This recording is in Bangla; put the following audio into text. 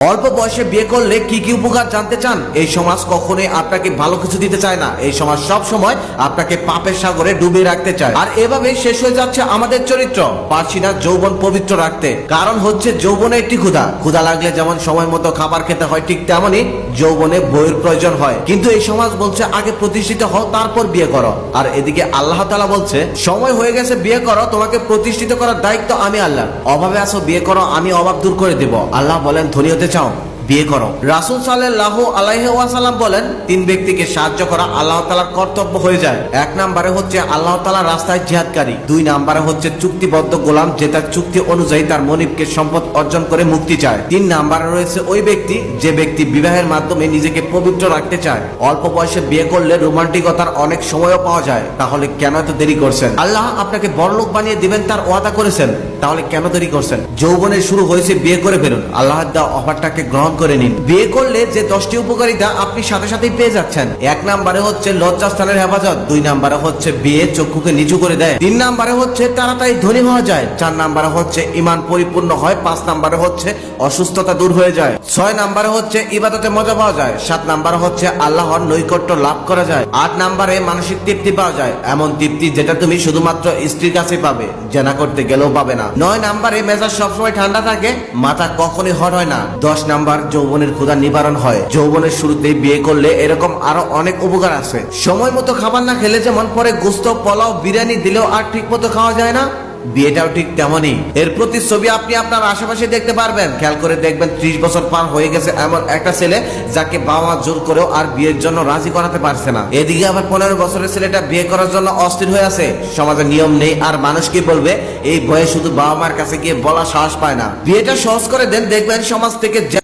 অল্প বয়সে বিয়ে করলে কি কি উপকার জানতে চান? এই সমাজ কখনোই আপনাকে ভালো কিছু দিতে চায় না। এই সমাজ সব সময় আপনাকে পাপের সাগরে ডুবিয়ে রাখতে চায়। আর এভাবে শেষ হয়ে যাচ্ছে আমাদের চরিত্র। পারছি না যৌবন পবিত্র রাখতে। কারণ হচ্ছে যৌবনে একটি ক্ষুধা। ক্ষুধা লাগলে যেমন সময় মতো খাবার খেতে হয়, ঠিক তেমনই যৌবনে বইয়ের প্রয়োজন হয়। কিন্তু এই সমাজ বলছে, আগে প্রতিষ্ঠিত হও, তারপর বিয়ে করো। আর এদিকে আল্লাহ তালা বলছে, সময় হয়ে গেছে, বিয়ে করো। তোমাকে প্রতিষ্ঠিত করার দায়িত্ব আমি আল্লাহ অভাবে আসো বিয়ে করো, আমি অভাব দূর করে দেব। আল্লাহ বলেন ধনী হতে চাও। বিয়ে করো। রাসুল সাল্লাহ আলাইহি ওয়াসাল্লাম বলেন, তিন ব্যক্তিকে সাহায্য করা আল্লাহ তালার কর্তব্য হয়ে যায়। এক নম্বরে হচ্ছে আল্লাহ তালার রাস্তায় জিহাদকারী। দুই নম্বরে হচ্ছে চুক্তিবদ্ধ গোলাম যে তার চুক্তি অনুযায়ী তার মনিবকে সম্পদ অর্জন করে মুক্তি চায়। তিন নম্বরে রয়েছে ওই ব্যক্তি যে ব্যক্তি বিবাহের মাধ্যমে নিজেকে পবিত্র রাখতে চায়। অল্প বয়সে বিয়ে করলে রোমান্টিকতার অনেক সময়ও পাওয়া যায়। তাহলে কেন এত দেরি করছেন? আল্লাহ আপনাকে বড়লোক বানিয়ে দিবেন তার ওয়াদা করেছেন। তাহলে কেন দেরি করছেন? যৌবনের শুরু হয়েছে বিয়ে করে ফেলুন। আল্লাহ দেওয়া অফারটাকে গ্রহণ করে নিন। বিয়ে করলে যে দশটি উপকারিতা আপনি সাথে সাথেই পেয়ে যাচ্ছেন। এক নম্বরে হচ্ছে লজ্জাস্থানের হেফাজত, দুই নম্বরে হচ্ছে বিয়ে চক্ষুকে নিচু করে দেয়, তিন নম্বরে হচ্ছে তাড়াতাড়ি ধনী হওয়া যায়, চার নম্বরে হচ্ছে ইমান পরিপূর্ণ হয়, পাঁচ নম্বরে হচ্ছে অসুস্থতা দূর হয়ে যায়, ছয় নম্বরে হচ্ছে ইবাদতে মজা পাওয়া যায়, সাত নম্বরে হচ্ছে আল্লাহর নৈকট্য লাভ করা যায়, আট নম্বরে মানসিক তৃপ্তি পাওয়া যায়, এমন তৃপ্তি যেটা তুমি শুধুমাত্র স্ত্রীর কাছে পাবে, জেনা করতে গেলেও পাবে না। নয় নম্বরে মেজাজ সবসময় ঠান্ডা থাকে, মাথা কখনই হট হয় না, দশ নাম্বার যৌবনের ক্ষুধা নিবারণ হয়। যৌবনের শুরুতে বিয়ে করলে এরকম আরও অনেক উপকার আছে। সময় মতো খাবার না খেলে যেমন পরে গোস্ত, পোলাও, বিরিয়ানি দিলেও আর ঠিক মতো খাওয়া যায় না। বিয়েটাও ঠিক তেমনই। এর প্রতি ছবি আপনি আপনার আশেপাশে দেখতে পারবেন। খেয়াল করে দেখবেন ত্রিশ বছর পার হয়ে গেছে এমন একটা ছেলে যাকে বাবা জোর করেও আর বিয়ের জন্য রাজি করাতে পারছে না। এদিকে আবার পনেরো বছরের ছেলেটা বিয়ে করার জন্য অস্থির হয়ে আছে। সমাজে নিয়ম নেই আর মানুষ কি বলবে? এই বয়ে শুধু বাবা মার কাছে গিয়ে বলা সাহস পায় না। বিয়েটা সহজ করে দেন, দেখবেন সমাজ থেকে